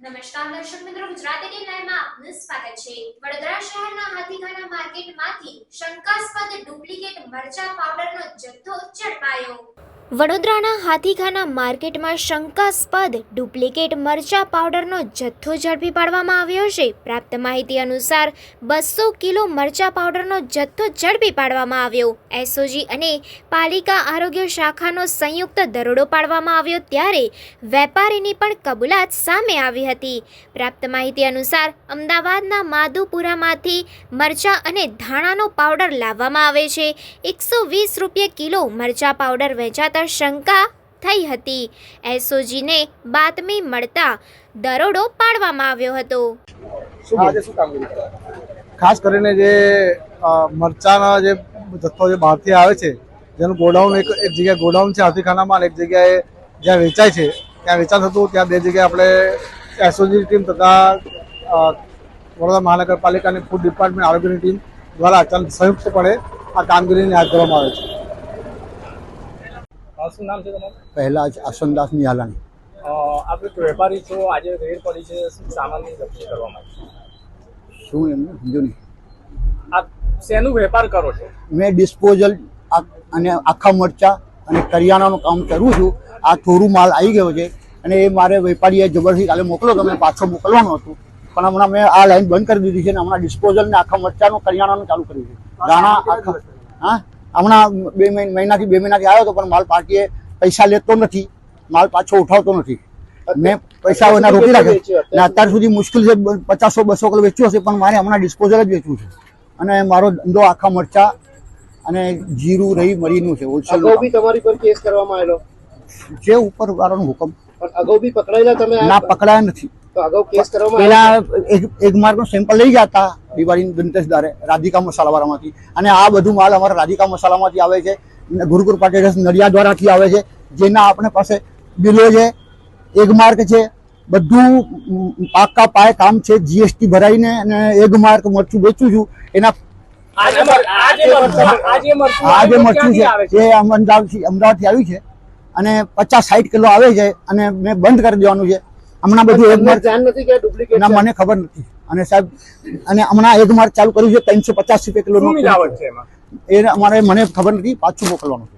દર્શક મિત્રો, ગુજરાત એટીન લાઈવમાં આપનું સ્વાગત છે. વડોદરા શહેરના હાથીખાના માર્કેટમાંથી શંકાસ્પદ ડુપ્લિકેટ મરચા પાવડરનો જથ્થો ઝડપાયો. વડોદરાના હાથીખાના માર્કેટમાં શંકાસ્પદ ડુપ્લિકેટ મરચા પાવડરનો જથ્થો ઝડપી પાડવામાં આવ્યો છે. પ્રાપ્ત માહિતી અનુસાર બસો કિલો મરચા પાવડરનો જથ્થો ઝડપી પાડવામાં આવ્યો. એસઓજી અને પાલિકા આરોગ્ય શાખાનો સંયુક્ત દરોડો પાડવામાં આવ્યો ત્યારે વેપારીની પણ કબૂલાત સામે આવી હતી. પ્રાપ્ત માહિતી અનુસાર અમદાવાદના માધુપુરામાંથી મરચા અને ધાણાનો પાવડર લાવવામાં આવે છે. એકસો વીસ રૂપિયા કિલો મરચા પાવડર વેચાતા શંકા થઈ હતી. એસઓજીને બાતમી મળતા દરોડો પાડવામાં આવ્યો હતો? ખાસ કરીને જે મરચાના જે જથ્થો જે બહારથી આવે છે જેનું ગોડાઉન એક એક જગ્યાએ ગોડાઉન છે હાથીખાનામાં અને એક જગ્યાએ જ્યાં વેચાય છે ત્યાં વેચાણ થતું ત્યાં બે જગ્યાએ આપણે એસઓજી ટીમ તથા વડોદરા મહાનગરપાલિકાની ફૂડ ડિપાર્ટમેન્ટ આરોગ્યની ટીમ દ્વારા અચાનક સંયુક્તપણે આ કામગીરીને હાથ ધરવામાં આવે છે. શું નામ છે તમારું? પહેલા જ આસનદાસ નિહાલાણી. આપણે વેપારી છો? આજે રેડ પડી છે. શું સામાનની જપ્તી કરવા માટે શું એમને સમજો નહીં. આપ શેનું વેપાર કરો છો? મેં ડિસ્પોઝલ અને આખા મરચા અને કરિયાણાનું કામ કરું છું. આ થોડું માલ આવી ગયો છે. અને એ મારે વેપારીએ જબરથી કાલે મોકલો તમે પાછો મોકલવાનું હતું. પણ હમણાં મેં આ લાઈન બંધ કરી દીધી છે અને હમણાં ડિસ્પોઝલ ને આખા મરચાનું કરિયાણાનું ચાલુ કર્યું છે. દાણા આખા હા? હમણાં બે મહિ- મહિનાથી બે મહિનાથી આવ્યો હતો પણ માલ પાર્ટીએ પૈસા લેતો નથી. માલ પાછો ઉઠાવતો નથી. મેં પૈસા એના રોકી રાખ્યા. અને અત્યાર સુધી મુશ્કેલ છે પચાસો બસો કિલો વેચ્યું હશે પણ મારે હમણાં ડિસ્પોઝલ જ વેચવું છે. અને મારો ધંધો આખા મરચા અને જીરું રહી મરીનું છે હોલસેલ તમારી પર કેસ કરવામાં આવેલો? જે ઉપર વાળાનો હુકમ. પણ અગાઉ બી પકડાયેલા તમે ના પકડાયા નથી. પેલા એક એક માર્કનું સેમ્પલ લઈ જતા દિવાળી ધનતેરસ દારે રાધિકા મસાલાવાળામાંથી. અને આ બધું માલ અમારા રાધિકા મસાલામાંથી આવે છે. ગુરુકુર પાટેલ નડિયાદ દ્વારાથી આવે છે. જેના આપણે પાસે બિલો છે. એક માર્ક છે. બધું પાકા પાય કામ છે. જીએસટી ભરાઈને અને એક માર્ક મરચું વેચું છું. એના આજે મરચું- આ જે મરચું છે. એ અમદાવાદથી અમદાવાદથી આવ્યું છે. અને પચાસ સાઠ કિલો આવે છે. અને મેં બંધ કરી દેવાનું છે. હમણાં બધું એક માર્ક ધ્યાન નથી કે ડુપ્લિકેટ ના મને ખબર નથી. અને સાહેબ અને હમણાં એક માર્ક ચાલુ કર્યું છે ત્રણસો પચાસ રૂપિયા કિલો મિલાવટ છે એમાં? એ અમારે મને ખબર નથી પાછું મોકલવાનું છે.